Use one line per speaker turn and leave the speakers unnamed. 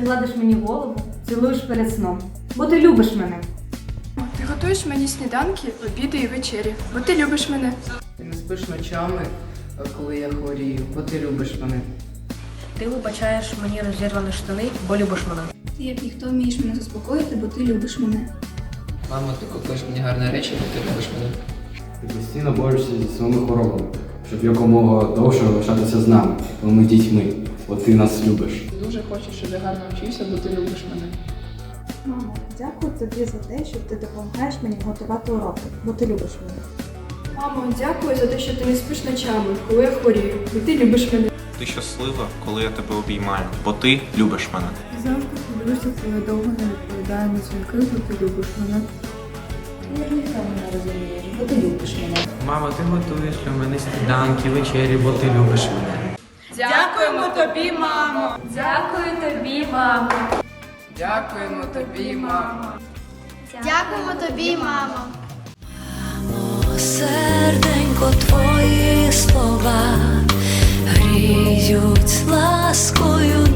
Ти гладиш мені голову, цілуєш перед сном, бо ти любиш мене.
Ти готуєш мені сніданки, обіди і вечері, бо ти любиш мене.
Ти не спиш ночами, коли я хворію, бо ти любиш мене.
Ти вибачаєш мені розірвані штани, бо любиш мене.
Ти як ніхто вмієш мене заспокоїти, бо ти любиш мене.
Мамо, ти купиш мені гарні речі, бо ти любиш мене.
Ти постійно борешся зі своїми хворобами, щоб якомога довше лишатися з нами, коли ми дітьми, бо ти нас любиш.
Дуже хочу, щоб я гарно вчився, бо ти любиш мене.
Мамо, дякую тобі за те, що ти допомагаєш мені готувати уроки, бо ти любиш мене.
Мамо, дякую за те, що ти не спиш ночами, коли я хворію, бо ти любиш мене.
Ти щаслива, коли я тебе обіймаю, бо ти любиш мене.
Завжди хвилююся, коли я довго не відповідаю на дзвінки, бо ти любиш мене.
Ти ніхто мене розумієш, бо ти любиш мене.
Мамо, ти готуєш для мене сніданки, вечері, бо ти любиш мене.
Дякуємо тобі, мамо! Дякую тобі, мамо!
Дякуємо тобі, мамо.
Дякуємо тобі, мамо.
Серденько, твої слова гріють ласкою